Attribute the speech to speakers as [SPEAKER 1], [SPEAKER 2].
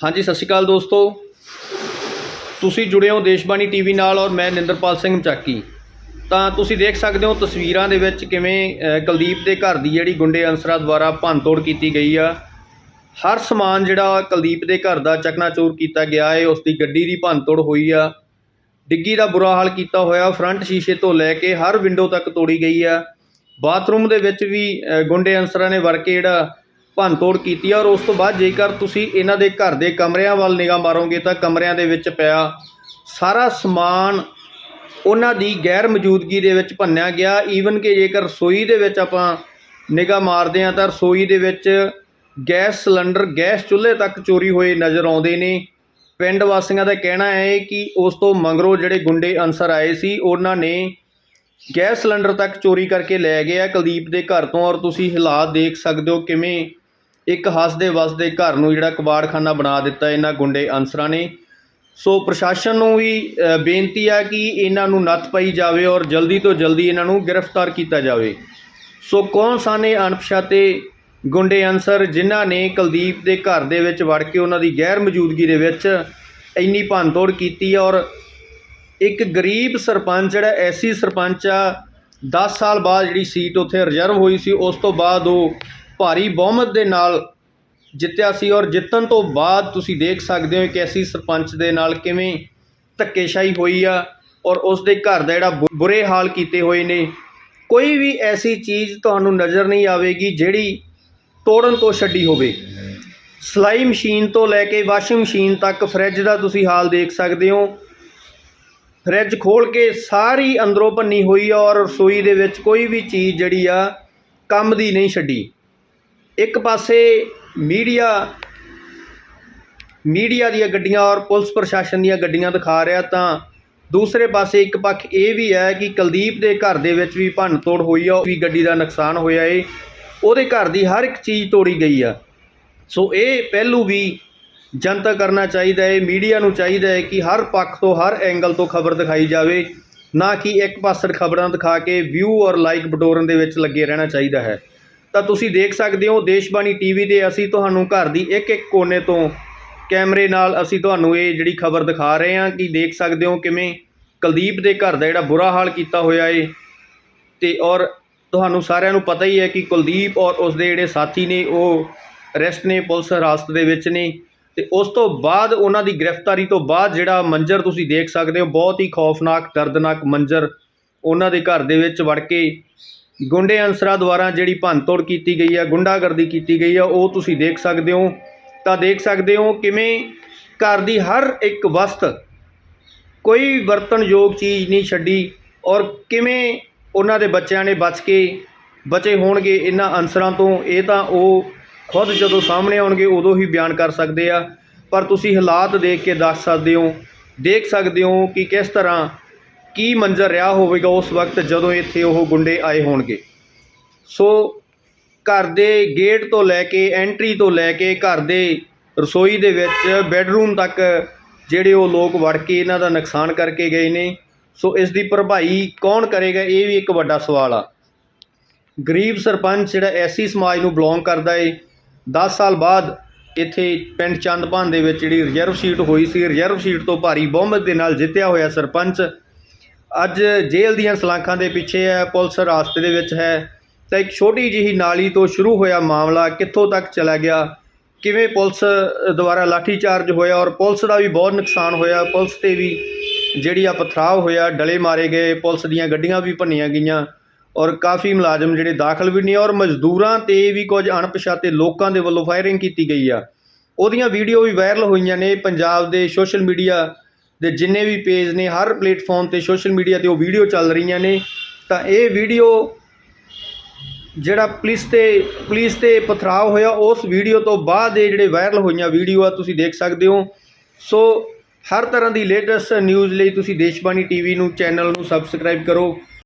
[SPEAKER 1] ਹਾਂਜੀ ਸਤਿ ਸ਼੍ਰੀ ਅਕਾਲ ਦੋਸਤੋ। ਤੁਸੀਂ ਜੁੜੇ ਹੋ ਦੇਸ਼ਬਾਣੀ ਟੀਵੀ ਨਾਲ ਔਰ ਮੈਂ ਨਿੰਦਰਪਾਲ ਸਿੰਘ ਚੱਕੀ ਤਾਂ ਤੁਸੀਂ ਦੇਖ ਸਕਦੇ ਹੋ ਤਸਵੀਰਾਂ ਦੇ ਵਿੱਚ ਕਿਵੇਂ ਅ, ਕੁਲਦੀਪ ਦੇ ਘਰ ਦੀ ਜਿਹੜੀ ਗੁੰਡੇ ਅਨਸਰਾਂ ਦੁਆਰਾ ਭੰਨਤੋੜ ਕੀਤੀ ਗਈ ਆ। ਹਰ ਸਮਾਨ ਜਿਹੜਾ ਕੁਲਦੀਪ ਦੇ ਘਰ ਦਾ ਚਕਨਾਚੂਰ ਕੀਤਾ ਗਿਆ ਹੈ ਉਸ ਦੀ ਗੱਡੀ ਦੀ ਭੰਨਤੋੜ ਹੋਈ ਆ। ਡਿੱਗੀ ਦਾ ਬੁਰਾ ਹਾਲ ਕੀਤਾ ਹੋਇਆ ਫਰੰਟ ਸ਼ੀਸ਼ੇ ਤੋਂ ਲੈ ਕੇ ਹਰ ਵਿੰਡੋ ਤੱਕ ਤੋੜੀ ਗਈ ਆ। ਬਾਥਰੂਮ ਦੇ ਵਿੱਚ ਵੀ ਅ, ਗੁੰਡੇ ਅਨਸਰਾਂ ਨੇ ਵੜ ਕੇ ਜਿਹੜਾ ਭੰਨਤੋੜ ਕੀਤੀ ਔਰ ਉਸ ਤੋਂ ਬਾਅਦ ਜੇਕਰ ਤੁਸੀਂ ਇਹਨਾਂ ਦੇ ਘਰ ਦੇ ਕਮਰਿਆਂ ਵੱਲ ਨਿਗਾਹ ਮਾਰੋਗੇ ਤਾਂ ਕਮਰਿਆਂ ਦੇ ਵਿੱਚ ਪਿਆ ਸਾਰਾ ਸਮਾਨ ਉਹਨਾਂ ਦੀ ਗੈਰ ਮੌਜੂਦਗੀ ਦੇ ਵਿੱਚ ਭੰਨਿਆ ਗਿਆ। ਈਵਨ ਕਿ ਜੇਕਰ ਰਸੋਈ ਦੇ ਵਿੱਚ ਆਪਾਂ ਨਿਗਾਹ ਮਾਰਦੇ ਹਾਂ ਤਾਂ ਰਸੋਈ ਦੇ ਵਿੱਚ ਗੈਸ ਸਿਲੰਡਰ, ਗੈਸ ਚੁੱਲ੍ਹੇ ਤੱਕ ਚੋਰੀ ਹੋਏ ਨਜ਼ਰ ਆਉਂਦੇ ਨੇ। ਪਿੰਡ ਵਾਸੀਆਂ ਦਾ ਕਹਿਣਾ ਹੈ ਕਿ ਉਸ ਤੋਂ ਮੰਗਰੋਂ ਜਿਹੜੇ ਗੁੰਡੇ ਅਨਸਰ ਆਏ ਸੀ, ਉਹਨਾਂ ਨੇ ਗੈਸ ਸਿਲੰਡਰ ਤੱਕ ਚੋਰੀ ਕਰਕੇ ਲੈ ਗਏ ਆ ਕੁਲਦੀਪ ਦੇ ਘਰ ਤੋਂ। ਔਰ ਤੁਸੀਂ ਹਾਲਾਤ ਦੇਖ ਸਕਦੇ ਹੋ ਕਿਵੇਂ ਇੱਕ ਹੱਸਦੇ ਵਸਦੇ ਘਰ ਨੂੰ ਜਿਹੜਾ ਕਬਾੜਖਾਨਾ ਬਣਾ ਦਿੱਤਾ ਇਹਨਾਂ ਗੁੰਡੇ ਅਨਸਰਾਂ ਨੇ। ਸੋ ਪ੍ਰਸ਼ਾਸਨ ਨੂੰ ਵੀ ਬੇਨਤੀ ਆ ਕਿ ਇਹਨਾਂ ਨੂੰ ਨੱਥ ਪਾਈ ਜਾਵੇ ਔਰ ਜਲਦੀ ਤੋਂ ਜਲਦੀ ਇਹਨਾਂ ਨੂੰ ਗ੍ਰਿਫਤਾਰ ਕੀਤਾ ਜਾਵੇ। ਸੋ ਕੌਣ ਸਾਨੇ ਅਣਪਛਾਤੇ ਗੁੰਡੇ ਅਨਸਰ ਜਿਨ੍ਹਾਂ ਨੇ ਕੁਲਦੀਪ ਦੇ ਘਰ ਦੇ ਵਿੱਚ ਵੜ ਕੇ ਉਹਨਾਂ ਦੀ ਗੈਰ ਮੌਜੂਦਗੀ ਦੇ ਵਿੱਚ ਇੰਨੀ ਭੰਨਤੋੜ ਕੀਤੀ ਔਰ ਇੱਕ ਗਰੀਬ ਸਰਪੰਚ ਜਿਹੜਾ ਐਸੀ ਸਰਪੰਚ ਆ 10 ਸਾਲ ਬਾਅਦ ਜਿਹੜੀ ਸੀਟ ਉੱਥੇ ਰਿਜ਼ਰਵ ਹੋਈ ਸੀ, ਉਸ ਤੋਂ ਬਾਅਦ ਉਹ ਭਾਰੀ ਬਹੁਮਤ ਦੇ ਨਾਲ ਜਿੱਤਿਆ ਸੀ ਔਰ ਜਿੱਤਣ ਤੋਂ ਬਾਅਦ ਤੁਸੀਂ ਦੇਖ ਸਕਦੇ ਹੋ ਕਿ ਐਸੀ ਸਰਪੰਚ ਦੇ ਨਾਲ ਕਿਵੇਂ ਧੱਕੇਸ਼ਾਹੀ ਹੋਈ ਆ ਔਰ ਉਸ ਦੇ ਘਰ ਦਾ ਜਿਹੜਾ ਬੁ- ਬੁਰੇ ਹਾਲ ਕੀਤੇ ਹੋਏ ਨੇ। ਕੋਈ ਵੀ ਐਸੀ ਚੀਜ਼ ਤੁਹਾਨੂੰ ਨਜ਼ਰ ਨਹੀਂ ਆਵੇਗੀ ਜਿਹੜੀ ਤੋੜਨ ਤੋਂ ਛੱਡੀ ਹੋਵੇ। ਸਲਾਈ ਮਸ਼ੀਨ ਤੋਂ ਲੈ ਕੇ ਵਾਸ਼ਿੰਗ ਮਸ਼ੀਨ ਤੱਕ ਫਰਿੱਜ ਦਾ ਤੁਸੀਂ ਹਾਲ ਦੇਖ ਸਕਦੇ ਹੋ। ਫਰਿੱਜ ਖੋਲ ਕੇ ਸਾਰੀ ਅੰਦਰੋਂ ਭੰਨੀ ਹੋਈ ਆ ਔਰ ਰਸੋਈ ਦੇ ਵਿੱਚ ਕੋਈ ਵੀ ਚੀਜ਼ ਜਿਹੜੀ ਆ ਕੰਮ ਦੀ ਨਹੀਂ ਛੱਡੀ। ਇੱਕ ਪਾਸੇ ਮੀਡੀਆ ਮੀਡੀਆ ਦੀਆਂ ਗੱਡੀਆਂ ਔਰ ਪੁਲਿਸ ਪ੍ਰਸ਼ਾਸਨ ਦੀਆਂ ਗੱਡੀਆਂ ਦਿਖਾ ਰਿਹਾ ਤਾਂ ਦੂਸਰੇ ਪਾਸੇ ਇੱਕ ਪੱਖ ਇਹ ਵੀ ਹੈ ਕਿ ਕੁਲਦੀਪ ਦੇ ਘਰ ਦੇ ਵਿੱਚ ਵੀ ਭੰਨ ਤੋੜ ਹੋਈ ਆ, ਉਹ ਵੀ ਗੱਡੀ ਦਾ ਨੁਕਸਾਨ ਹੋਇਆ ਏ। ਉਹਦੇ ਘਰ ਦੀ ਹਰ ਇੱਕ ਚੀਜ਼ ਤੋੜੀ ਗਈ ਆ। ਸੋ ਇਹ ਪਹਿਲੂ ਵੀ ਜਨਤਾ ਕਰਨਾ ਚਾਹੀਦਾ ਹੈ ਮੀਡੀਆ ਨੂੰ ਚਾਹੀਦਾ ਹੈ ਕਿ ਹਰ ਪੱਖ ਤੋਂ, ਹਰ ਐਂਗਲ ਤੋਂ ਖਬਰ ਦਿਖਾਈ ਜਾਵੇ। ਨਾ ਕਿ ਇੱਕ ਪਾਸੜ ਖਬਰਾਂ ਦਿਖਾ ਕੇ ਵਿਊ ਔਰ ਲਾਈਕ ਬਟੋਰਨ ਦੇ ਵਿੱਚ ਲੱਗੇ ਰਹਿਣਾ ਚਾਹੀਦਾ ਹੈ। ਤਾਂ ਤੁਸੀਂ ਦੇਖ ਸਕਦੇ ਹੋ ਦੇਸ਼ਬਾਣੀ ਟੀਵੀ ਦੇ ਅਸੀਂ ਤੁਹਾਨੂੰ ਘਰ ਦੀ ਇੱਕ ਇੱਕ ਕੋਨੇ ਤੋਂ ਕੈਮਰੇ ਨਾਲ ਅਸੀਂ ਤੁਹਾਨੂੰ ਇਹ ਜਿਹੜੀ ਖਬਰ ਦਿਖਾ ਰਹੇ ਹਾਂ ਕਿ ਦੇਖ ਸਕਦੇ ਹੋ ਕਿਵੇਂ ਕੁਲਦੀਪ ਦੇ ਘਰ ਦਾ ਜਿਹੜਾ ਬੁਰਾ ਹਾਲ ਕੀਤਾ ਹੋਇਆ ਏ। ਤੇ ਔਰ ਤੁਹਾਨੂੰ ਸਾਰਿਆਂ ਨੂੰ ਪਤਾ ਹੀ ਹੈ ਕਿ ਕੁਲਦੀਪ ਔਰ ਉਸ ਦੇ ਜਿਹੜੇ ਸਾਥੀ ਨੇ, ਉਹ ਅਰੈਸਟ ਨੇ, ਪੁਲਿਸ ਹਿਰਾਸਤ ਦੇ ਵਿੱਚ ਨੇ। ਤੇ ਉਸ ਤੋਂ ਬਾਅਦ ਉਹਨਾਂ ਦੀ ਗ੍ਰਿਫਤਾਰੀ ਤੋਂ ਬਾਅਦ ਜਿਹੜਾ ਮੰਜ਼ਰ ਤੁਸੀਂ ਦੇਖ ਸਕਦੇ ਹੋ, ਬਹੁਤ ਹੀ ਖੌਫਨਾਕ, ਦਰਦਨਾਕ ਮੰਜ਼ਰ ਉਹਨਾਂ ਦੇ ਘਰ ਦੇ ਵਿੱਚ ਵੜ ਕੇ ਗੁੰਡੇ ਅਨਸਰਾਂ ਦੁਆਰਾ ਜਿਹੜੀ ਭੰਨਤੋੜ ਕੀਤੀ ਗਈ ਹੈ ਗੁੰਡਾਗਰਦੀ ਕੀਤੀ ਗਈ ਹੈ ਉਹ ਤੁਸੀਂ ਦੇਖ ਸਕਦੇ ਹੋ। ਤਾਂ ਦੇਖ ਸਕਦੇ ਹੋ ਕਿਵੇਂ ਘਰ ਦੀ ਹਰ ਇੱਕ ਵਸਤ ਕੋਈ ਵਰਤਣਯੋਗ ਚੀਜ਼ ਨਹੀਂ ਛੱਡੀ ਔਰ ਕਿਵੇਂ ਉਹਨਾਂ ਦੇ ਬੱਚਿਆਂ ਨੇ ਬਚ ਕੇ ਬਚੇ ਹੋਣਗੇ ਇਹਨਾਂ ਅਨਸਰਾਂ ਤੋਂ। ਇਹ ਤਾਂ ਉਹ ਖੁਦ ਜਦੋਂ ਸਾਹਮਣੇ ਆਉਣਗੇ ਉਦੋਂ ਹੀ ਬਿਆਨ ਕਰ ਸਕਦੇ ਆ। ਪਰ ਤੁਸੀਂ ਹਾਲਾਤ ਦੇਖ ਕੇ ਦੱਸ ਸਕਦੇ ਹੋ, ਦੇਖ ਸਕਦੇ ਹੋ ਕਿ ਕਿਸ ਤਰ੍ਹਾਂ ਕੀ ਮੰਜ਼ਰ ਰਿਹਾ ਹੋਵੇਗਾ ਉਸ ਵਕਤ ਜਦੋਂ ਇੱਥੇ ਉਹ ਗੁੰਡੇ ਆਏ ਹੋਣਗੇ? ਸੋ ਘਰ ਦੇ ਗੇਟ ਤੋਂ ਲੈ ਕੇ ਐਂਟਰੀ ਤੋਂ ਲੈ ਕੇ ਘਰ ਦੇ ਰਸੋਈ ਦੇ ਵਿੱਚ ਬੈੱਡਰੂਮ ਤੱਕ ਜਿਹੜੇ ਉਹ ਲੋਕ ਵੜ ਕੇ ਇਹਨਾਂ ਦਾ ਨੁਕਸਾਨ ਕਰਕੇ ਗਏ ਨੇ। ਸੋ ਇਸ ਦੀ ਭਰਪਾਈ ਕੌਣ ਕਰੇਗਾ, ਇਹ ਵੀ ਇੱਕ ਵੱਡਾ ਸਵਾਲ ਆ। ਗਰੀਬ ਸਰਪੰਚ ਜਿਹੜਾ ਐਸੀ ਸਮਾਜ ਨੂੰ ਬਿਲੋਂਗ ਕਰਦਾ ਏ 10 ਸਾਲ ਬਾਅਦ ਇੱਥੇ ਪਿੰਡ ਚੰਦਪਾਨ ਦੇ ਵਿੱਚ ਜਿਹੜੀ ਰਿਜ਼ਰਵ ਸੀਟ ਹੋਈ ਸੀ ਰਿਜ਼ਰਵ ਸੀਟ ਤੋਂ ਭਾਰੀ ਬਹੁਮਤ ਦੇ ਨਾਲ ਜਿੱਤਿਆ ਹੋਇਆ ਸਰਪੰਚ ਅੱਜ ਜੇਲ੍ਹ ਦੀਆਂ ਸਲਾਖਾਂ ਦੇ ਪਿੱਛੇ ਹੈ, ਪੁਲਿਸ ਰਾਸਤੇ ਦੇ ਵਿੱਚ ਹੈ। ਤਾਂ ਇੱਕ ਛੋਟੀ ਜਿਹੀ ਨਾਲੀ ਤੋਂ ਸ਼ੁਰੂ ਹੋਇਆ ਮਾਮਲਾ, ਕਿੱਥੋਂ ਤੱਕ ਚਲਾ ਗਿਆ? ਕਿਵੇਂ ਪੁਲਿਸ ਦੁਆਰਾ ਲਾਠੀਚਾਰਜ ਹੋਇਆ ਔਰ ਪੁਲਿਸ ਦਾ ਵੀ ਬਹੁਤ ਨੁਕਸਾਨ ਹੋਇਆ? ਪੁਲਿਸ ਤੇ ਵੀ ਜਿਹੜੀ ਆ ਪਥਰਾਵ ਹੋਇਆ, ਡਲੇ ਮਾਰੇ ਗਏ, ਪੁਲਿਸ ਦੀਆਂ ਗੱਡੀਆਂ ਵੀ ਭੰਨੀਆਂ ਗਈਆਂ ਔਰ ਕਾਫੀ ਮੁਲਾਜ਼ਮ ਜਿਹੜੇ ਦਾਖਲ ਵੀ ਨਹੀਂ ਔਰ ਮਜ਼ਦੂਰਾਂ ਤੇ ਵੀ ਕੁਝ ਅਣਪਛਾਤੇ ਲੋਕਾਂ ਦੇ ਵੱਲੋਂ ਫਾਇਰਿੰਗ ਕੀਤੀ ਗਈ ਆ। ਉਹਦੀਆਂ ਵੀਡੀਓ ਵੀ ਵਾਇਰਲ ਹੋਈਆਂ ਨੇ ਪੰਜਾਬ ਦੇ ਸੋਸ਼ਲ ਮੀਡੀਆ ਦੇ ਜਿੰਨੇ ਵੀ ਪੇਜ ਨੇ, ਹਰ ਪਲੇਟਫਾਰਮ ਤੇ ਸੋਸ਼ਲ ਮੀਡੀਆ ਤੇ ਉਹ ਵੀਡੀਓ ਚੱਲ ਰਹੀਆਂ ਨੇ, ਤਾਂ ਇਹ ਵੀਡੀਓ ਜਿਹੜਾ ਪੁਲਿਸ ਤੇ ਪੁਲਿਸ ਤੇ ਪਥਰਾਵ ਹੋਇਆ, ਉਸ ਵੀਡੀਓ ਤੋਂ ਬਾਅਦ ਇਹ ਜਿਹੜੇ ਵਾਇਰਲ ਹੋਈਆਂ ਵੀਡੀਓ ਆ, ਤੁਸੀਂ ਦੇਖ ਸਕਦੇ ਹੋ। ਸੋ ਹਰ ਤਰ੍ਹਾਂ ਦੀ ਲੇਟੈਸਟ ਨਿਊਜ਼ ਲਈ ਤੁਸੀਂ ਦੇਸ਼ਬਾਣੀ ਟੀਵੀ ਨੂੰ, ਚੈਨਲ ਨੂੰ ਸਬਸਕ੍ਰਾਈਬ ਕਰੋ।